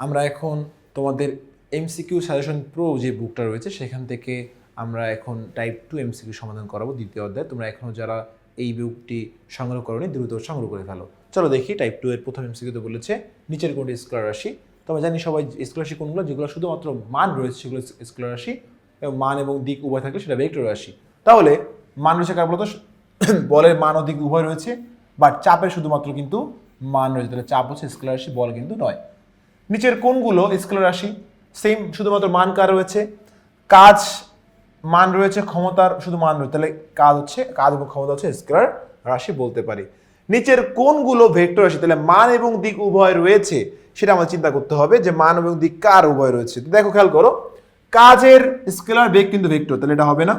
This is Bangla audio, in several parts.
আমরা এখন তোমাদের এমসিকিউ সাজেশন প্রো যে বুকটা রয়েছে, সেখান থেকে আমরা এখন টাইপ টু এমসিকিউ সমাধান করাবো দ্বিতীয় অধ্যায়। তোমরা এখনও যারা এই বুকটি সংগ্রহ করনি, দ্রুত সংগ্রহ করে ফেলো। চলো দেখি টাইপ টু এর প্রথম এমসিকিউতে বলেছে, নিচের কোনটি স্কলার রাশি? তোমরা জানি সবাই স্কলার রাশি কোনগুলো, যেগুলো শুধুমাত্র মান রয়েছে, সেগুলো স্কলার রাশি। এবং মান এবং দিক উভয় থাকলে সেটা ভেক্টর রাশি। তাহলে মান রয়েছে কার বলতো? বলের মান ও দিক উভয় রয়েছে বাট চাপের শুধুমাত্র কিন্তু মান রয়েছে। তাহলে চাপ হচ্ছে স্কলার রাশি, বল কিন্তু নয়। নিচের কোনগুলো স্কেলার রাশি সেম শুধুমাত্র মান কার রয়েছে, কাজ মান রয়েছে, ক্ষমতার শুধু মান রয়েছে, তাহলে কাজ হচ্ছে, কাজ এবং ক্ষমতা হচ্ছে স্কেলার রাশি বলতে পারি। নিচের কোনগুলো ভেক্টর রাশি, তাহলে মান এবং দিক উভয় রয়েছে, সেটা আমাদের চিন্তা করতে হবে যে মান এবং দিক কার উভয় রয়েছে। দেখো, খেয়াল করো, কাজের স্কেলার বেগ কিন্তু ভেক্টর, তাহলে এটা হবে না।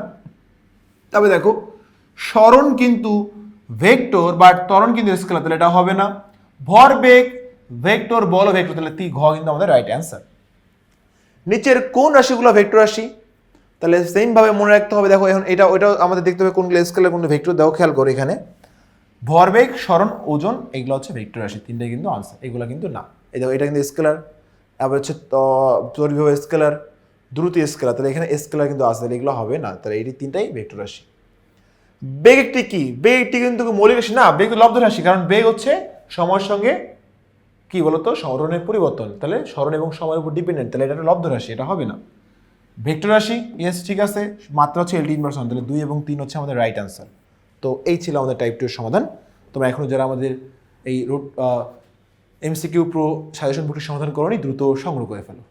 তবে দেখো, স্মরণ কিন্তু ভেক্টর বা ত্বরণ কিন্তু স্কেলার, তাহলে এটা হবে না। ভরবেগ ভেক্টর বল ভেক্টর তাহলে তি ঘ কিন্তু আমাদের রাইট অ্যান্সার নিচের কোন রাশিগুলো ভেক্টর রাশি? তাহলে সেম ভাবে মনে রাখতে হবে দেখো এখন এটা ওইটাও আমাদের দেখতে হবে কোনগুলো স্কেলার কোনগুলো ভেক্টর দেখো খেয়াল করো এখানে। ভরবেগ স্মরণ ওজন এগুলো হচ্ছে ভেক্টর রাশি তিনটাই কিন্তু আনসার এগুলো কিন্তু না। এই দেখো এটা কিন্তু স্কেলার আবার হচ্ছে তরিভাব স্কেলার দ্রুত স্কেলার তাহলে এখানে স্কেলার কিন্তু আছে তাহলে এগুলো হবে না তাহলে এটি তিনটাই ভেক্টর রাশি। বেগ একটি কি? বেগ একটি কিন্তু মৌলিক রাশি না বেগ লব্ধ রাশি কারণ বেগ হচ্ছে সময়ের সঙ্গে কি বলতো? স্মরণের পরিবর্তন। তাহলে স্মরণ এবং সময়ের উপর ডিপেন্ডেন্ট তাহলে এটা লব্ধ রাশি, এটা হবে না। ভেক্টর রাশি ইয়েস ঠিক আছে, মাত্রা হচ্ছে এলডি ইনভার্স তাহলে দুই এবং তিন হচ্ছে আমাদের রাইট অ্যান্সার তো এই ছিল আমাদের টাইপ টু এর সমাধান। তোমরা এখনও যারা আমাদের এই রুট এমসিকিউ প্রো সাজেশন বুকটির সমাধান করনি, দ্রুত সংগ্রহ করে ফেলো।